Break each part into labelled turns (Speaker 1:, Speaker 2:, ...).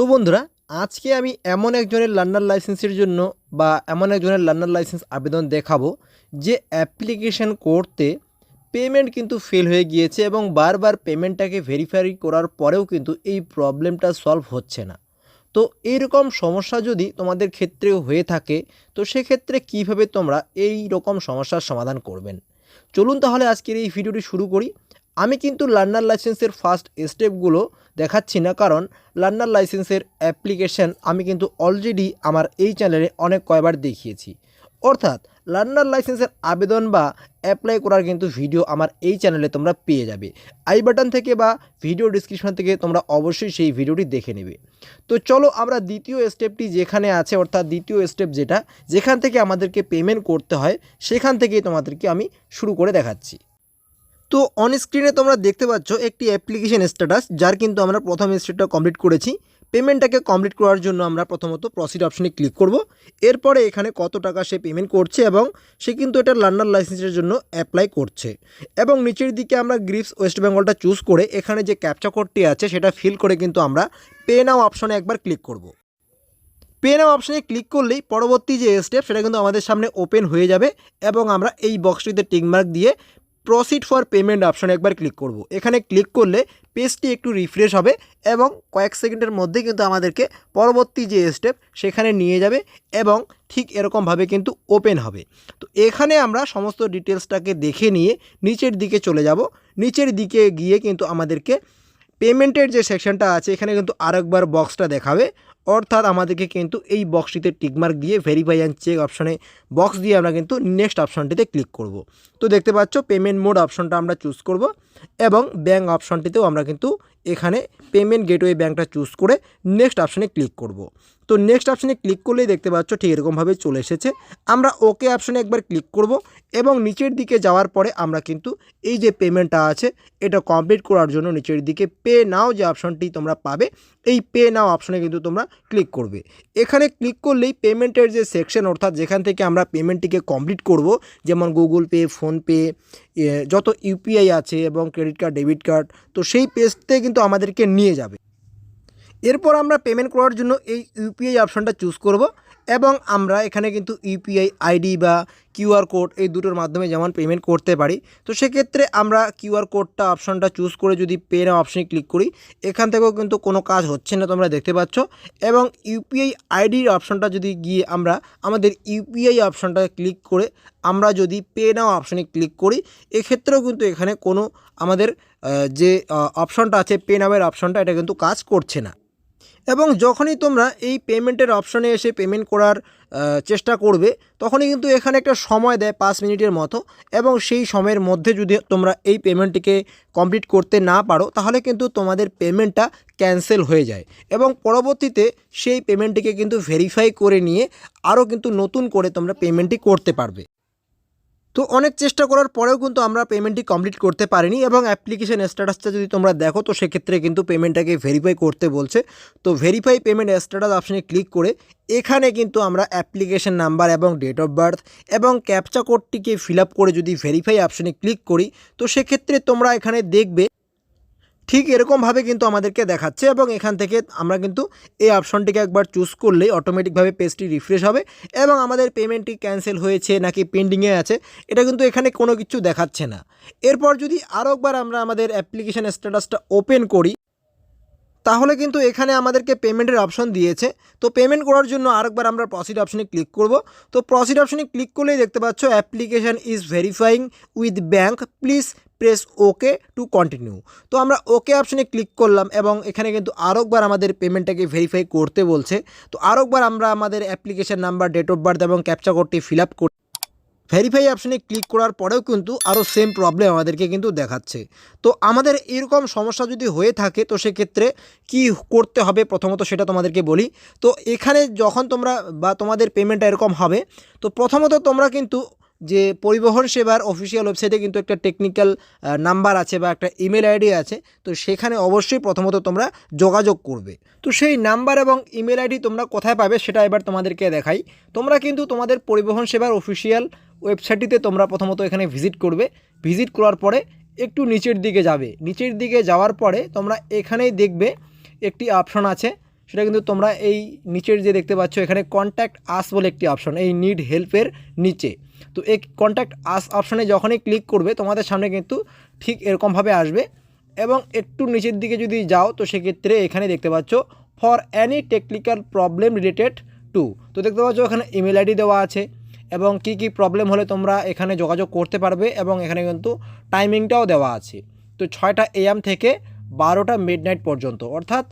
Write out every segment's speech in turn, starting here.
Speaker 1: তো বন্ধুরা, আজকে আমি এমন একজনের লার্নার লাইসেন্সের জন্য বা এমন একজনের লার্নার লাইসেন্স আবেদন দেখাবো যে অ্যাপ্লিকেশন করতে পেমেন্ট কিন্তু ফেল হয়ে গিয়েছে এবং বারবার পেমেন্টটাকে ভেরিফাই করার পরেও কিন্তু এই প্রবলেমটা সলভ হচ্ছে না। তো এইরকম সমস্যা যদি তোমাদের ক্ষেত্রেও হয়ে থাকে, তো সেক্ষেত্রে কীভাবে তোমরা এই রকম সমস্যার সমাধান করবেন? চলুন তাহলে আজকের এই ভিডিওটি শুরু করি। আমি কিন্তু লার্নার লাইসেন্সের ফার্স্ট স্টেপগুলো দেখাচ্ছি না, কারণ লার্নার লাইসেন্সের অ্যাপ্লিকেশন আমি কিন্তু অলরেডি আমার এই চ্যানেলে অনেক কয়বার দেখিয়েছি। অর্থাৎ লার্নার লাইসেন্সের আবেদন বা অ্যাপ্লাই করার কিন্তু ভিডিও আমার এই চ্যানেলে তোমরা পেয়ে যাবে। আই বাটন থেকে বা ভিডিও ডিসক্রিপশন থেকে তোমরা অবশ্যই সেই ভিডিওটি দেখে নেবে। তো চলো আমরা দ্বিতীয় স্টেপটি যেখানে আছে, অর্থাৎ দ্বিতীয় স্টেপ যেটা, যেখান থেকে আমাদেরকে পেমেন্ট করতে হয়, সেখান থেকেই তোমাদেরকে আমি শুরু করে দেখাচ্ছি। তো অন স্ক্রিনে তোমরা দেখতে পাচ্ছ একটি অ্যাপ্লিকেশন স্ট্যাটাস যার কিন্তু আমরা প্রথম স্টেপটা কমপ্লিট করেছি। পেমেন্টটাকে কমপ্লিট করার জন্য আমরা প্রথমত প্রসিড অপশনে ক্লিক করব। এরপরে এখানে কত টাকা সে পেমেন্ট করছে এবং সে কিন্তু এটা লার্নার লাইসেন্সের জন্য অ্যাপ্লাই করছে। এবং নিচের দিকে আমরা গ্রিপস ওয়েস্ট বেঙ্গলটা চুজ করে এখানে যে ক্যাপচা কোডটি আছে, সেটা ফিল করে কিন্তু আমরা পে নাও অপশনে একবার ক্লিক করব। পে নাও অপশনে ক্লিক করলেই পরবর্তী যে স্টেপ সেটা কিন্তু আমাদের সামনে ওপেন হয়ে যাবে এবং আমরা এই বক্সটিতে টিকমার্ক দিয়ে প্রসিড ফর পেমেন্ট অপশনে একবার ক্লিক করব। এখানে ক্লিক করলে পেজটি একটু রিফ্রেশ হবে এবং কয়েক সেকেন্ডের মধ্যে কিন্তু আমাদেরকে পরবর্তী যে স্টেপ সেখানে নিয়ে যাবে এবং ঠিক এরকমভাবে কিন্তু ওপেন হবে। তো এখানে আমরা সমস্ত ডিটেলসটাকে দেখে নিয়ে নিচের দিকে চলে যাব। নিচের দিকে গিয়ে কিন্তু আমাদেরকে পেমেন্টের যে সেকশনটা আছে, এখানে কিন্তু আরেকবার বক্সটা দেখাবে। অর্থাৎ আমাদেরকে কিন্তু এই বক্সটিতে টিকমার্ক দিয়ে ভেরিফাই অ্যান্ড চেক অপশনে বক্স দিয়ে আমরা কিন্তু নেক্সট অপশনটিতে ক্লিক করব। তো দেখতে পাচ্ছ পেমেন্ট মোড অপশনটা আমরা চুজ করব এবং ব্যাঙ্ক অপশনটিতেও আমরা কিন্তু এখানে পেমেন্ট গেটওয়ে ব্যাঙ্কটা চুজ করে নেক্সট অপশনে ক্লিক করব। তো নেক্সট অপশনে ক্লিক করলেই দেখতে পাচ্ছ, ঠিক এরকমভাবে চলে এসেছে। আমরা ওকে অপশনে একবার ক্লিক করব এবং নিচের দিকে যাওয়ার পরে আমরা কিন্তু এই যে পেমেন্টটা আছে, এটা কমপ্লিট করার জন্য নিচের দিকে পে নাও যে অপশনটি তোমরা পাবে, এই পে নাও অপশনে কিন্তু তোমরা ক্লিক করবে। এখানে ক্লিক করলেই পেমেন্টের যে সেকশন অর্থাৎ যেখান থেকে আমরা পেমেন্টটিকে কমপ্লিট করব, যেমন গুগল পে ফোনপে যত ইউপিআই আছে এবং ক্রেডিট কার্ড ডেবিট কার্ড তো সেই পেজতে কিন্তু আমাদেরকে নিয়ে যাবে। এরপর আমরা পেমেন্ট করার জন্য এই ইউপিআই অপশানটা চুজ করব। এবং আমরা এখানে কিন্তু ইউপিআই আইডি বা কিউআর কোড এই দুটোর মাধ্যমে যেমন পেমেন্ট করতে পারি। তো সেক্ষেত্রে আমরা কিউআর কোডটা অপশানটা চুজ করে যদি পে না অপশানে ক্লিক করি, এখান থেকেও কিন্তু কোনো কাজ হচ্ছে না তোমরা দেখতে পাচ্ছ। এবং ইউপিআই আইডির অপশানটা যদি গিয়ে আমরা, আমাদের ইউপিআই অপশানটা ক্লিক করে আমরা যদি পে নাও অপশানে ক্লিক করি, এক্ষেত্রেও কিন্তু এখানে কোনো আমাদের যে অপশানটা আছে পে নামের অপশানটা এটা কিন্তু কাজ করছে না। এবং যখনই তোমরা এই পেমেন্টের অপশনে এসে পেমেন্ট করার চেষ্টা করবে, তখনই কিন্তু এখানে একটা সময় দেয় পাঁচ মিনিটের মতো এবং সেই সময়ের মধ্যে যদি তোমরা এই পেমেন্টটিকে কমপ্লিট করতে না পারো, তাহলে কিন্তু তোমাদের পেমেন্টটা ক্যান্সেল হয়ে যায় এবং পরবর্তীতে সেই পেমেন্টটিকে কিন্তু ভেরিফাই করে নিয়ে আরও কিন্তু নতুন করে তোমরা পেমেন্টটি করতে পারবে। তো অনেক চেষ্টা করার পরেও কিন্তু আমরা পেমেন্টটি কমপ্লিট করতে পারিনি এবং অ্যাপ্লিকেশন স্ট্যাটাসটা যদি তোমরা দেখো, তো সেক্ষেত্রে কিন্তু পেমেন্টটাকে ভেরিফাই করতে বলছে। তো ভেরিফাই পেমেন্ট স্ট্যাটাস অপশানে ক্লিক করে এখানে কিন্তু আমরা অ্যাপ্লিকেশন নাম্বার এবং ডেট অফ বার্থ এবং ক্যাপচা কোডটিকে ফিল করে যদি ভেরিফাই অপশানে ক্লিক করি, তো সেক্ষেত্রে তোমরা এখানে দেখবে ঠিক এরকমভাবে কিন্তু আমাদেরকে দেখাচ্ছে এবং এখান থেকে আমরা কিন্তু এই অপশনটিকে একবার চুজ করলেই অটোমেটিকভাবে পেজটি রিফ্রেশ হবে এবং আমাদের পেমেন্টটি ক্যান্সেল হয়েছে নাকি পেন্ডিংয়ে আছে, এটা কিন্তু এখানে কোনো কিছু দেখাচ্ছে না। এরপর যদি আরও একবার আমরা আমাদের অ্যাপ্লিকেশান স্ট্যাটাসটা ওপেন করি, তাহলে কিন্তু এখানে আমাদেরকে পেমেন্টের অপশন দিয়েছে। তো পেমেন্ট করার জন্য আরেকবার আমরা প্রসিড অপশনে ক্লিক করব। তো প্রসিড অপশনে ক্লিক করলেই দেখতে পাচ্ছ application is verifying with bank please press okay to continue তো আমরা ওকে অপশনে ক্লিক করলাম এবং এখানে কিন্তু আরেকবার আমাদের পেমেন্টটাকে ভেরিফাই করতে বলছে। তো আরেকবার আমরা আমাদের application number date of birth এবং ক্যাপচা কোডটি ফিল আপ ভেরিফাই অপশনে ক্লিক করার পরেও কিন্তু আরও সেম প্রবলেম আমাদেরকে কিন্তু দেখাচ্ছে। তো আমাদের এরকম সমস্যা যদি হয়ে থাকে, তো সেক্ষেত্রে কি করতে হবে প্রথমত সেটা তোমাদেরকে বলি। তো এখানে যখন তোমরা বা তোমাদের পেমেন্টটা এরকম হবে, তো প্রথমত তোমরা কিন্তু যে পরিবহন সেবার অফিসিয়াল ওয়েবসাইটে কিন্তু একটা টেকনিক্যাল নাম্বার আছে বা একটা ইমেল আইডি আছে। তো সেখানে অবশ্যই প্রথমত তোমরা যোগাযোগ করবে। তো সেই নাম্বার এবং ইমেল আইডি তোমরা কোথায় পাবে সেটা এবার তোমাদেরকে দেখাই। তোমরা কিন্তু তোমাদের পরিবহন সেবার অফিসিয়াল ওয়েবসাইটটিতে তোমরা প্রথমত এখানে ভিজিট করবে। ভিজিট করার পরে একটু নিচের দিকে যাবে। নিচের দিকে যাওয়ার পরে তোমরা এখানেই দেখবে একটি অপশন আছে। সেটা কিন্তু তোমরা এই নিচের যে দেখতে পাচ্ছ, এখানে কন্ট্যাক্ট আস বলে একটি অপশন এই নিড হেল্পের নিচে। তো এই কন্ট্যাক্ট আস অপশনে যখনই ক্লিক করবে, তোমাদের সামনে কিন্তু ঠিক এরকমভাবে আসবে। এবং একটু নিচের দিকে যদি যাও, তো সেক্ষেত্রে এখানে দেখতে পাচ্ছ for any technical problem related to তো দেখতে পাচ্ছ এখানে ইমেল আইডি দেওয়া আছে। এবং কি কি প্রবলেম হলে তোমরা এখানে যোগাযোগ করতে পারবে এবং এখানে কিন্তু টাইমিংটাও দেওয়া আছে। তো ছয়টা এএম থেকে বারোটা মিড পর্যন্ত, অর্থাৎ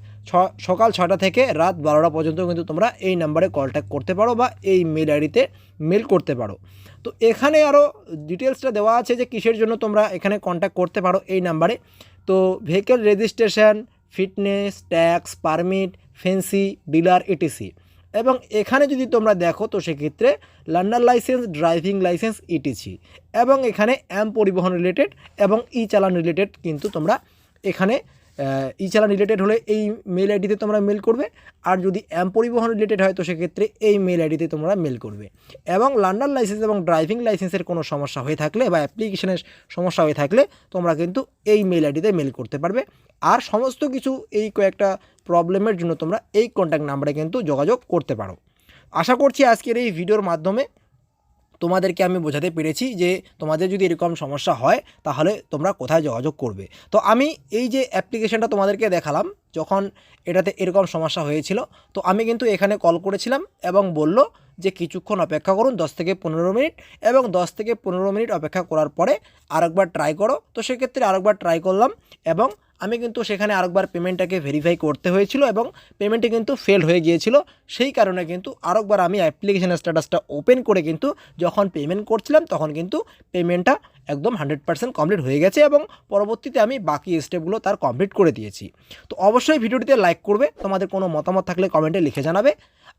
Speaker 1: সকাল ছটা থেকে রাত বারোটা পর্যন্ত কিন্তু তোমরা এই নাম্বারে কন্ট্যাক্ট করতে পারো বা এই মেল আইডিতে মেল করতে পারো। তো এখানে আরও ডিটেলসটা দেওয়া আছে যে কিসের জন্য তোমরা এখানে কন্ট্যাক্ট করতে পারো এই নাম্বারে। তো vehicle registration, fitness, tax, permit, fancy, dealer, ETC. এবং এখানে যদি তোমরা দেখো তো সেক্ষেত্রে learner licence, driving licence, ETC. এবং এখানে অ্যাম পরিবহন রিলেটেড এবং ই চালান রিলেটেড কিন্তু তোমরা এখানে ই রিলেটেড হলে এই মেল আইডিতে তোমরা মেল করবে। আর যদি অ্যাম পরিবহন রিলেটেড হয়, তো সেক্ষেত্রে এই মেল আইডিতে তোমরা মেল করবে। এবং লার্নার লাইসেন্স এবং ড্রাইভিং লাইসেন্সের কোনো সমস্যা হয়ে থাকলে বা অ্যাপ্লিকেশনের সমস্যা হয়ে থাকলে, তোমরা কিন্তু এই মেল আইডিতে মেল করতে পারবে। আর সমস্ত কিছু এই কয়েকটা প্রবলেমের জন্য তোমরা এই কন্ট্যাক্ট নাম্বারে কিন্তু যোগাযোগ করতে পারো। আশা করছি আজকের এই ভিডিওর মাধ্যমে তোমাদেরকে আমি বোঝাতে পেরেছি যে তোমাদের যদি এরকম সমস্যা হয়, তাহলে তোমরা কোথায় যোগাযোগ করবে। তো আমি এই যে অ্যাপ্লিকেশনটা তোমাদেরকে দেখালাম, যখন এটাতে এরকম সমস্যা হয়েছিল, তো আমি কিন্তু এখানে কল করেছিলাম এবং বলল যে কিছুক্ষণ অপেক্ষা করুন, দশ থেকে পনেরো মিনিট এবং দশ থেকে পনেরো মিনিট অপেক্ষা করার পরে আরেকবার ট্রাই করো। তো সেক্ষেত্রে আরেকবার ট্রাই করলাম এবং আমি কিন্তু সেখানে আরেকবার পেমেন্টটাকে ভেরিফাই করতে হয়েছিল এবং পেমেন্টটি কিন্তু ফেল হয়ে গিয়েছিল। সেই কারণে কিন্তু আরেকবার আমি অ্যাপ্লিকেশন স্ট্যাটাসটা ওপেন করে কিন্তু যখন পেমেন্ট করছিলাম তখন কিন্তু পেমেন্টটা একদম হান্ড্রেড পার্সেন্ট কমপ্লিট হয়ে গেছে এবং পরবর্তীতে আমি বাকি স্টেপগুলো তার কমপ্লিট করে দিয়েছি। তো অবশ্যই ভিডিওটিতে লাইক করবে, তোমাদের কোনো মতামত থাকলে কমেন্টে লিখে জানাবে।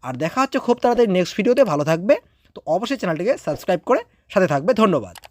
Speaker 1: আর দেখা হচ্ছে খুব তাড়াতাড়ি নেক্সট ভিডিওতে ভালো থাকবে। তো অবশ্যই চ্যানেলটিকে সাবস্ক্রাইব করে সাথে থাকবে, ধন্যবাদ।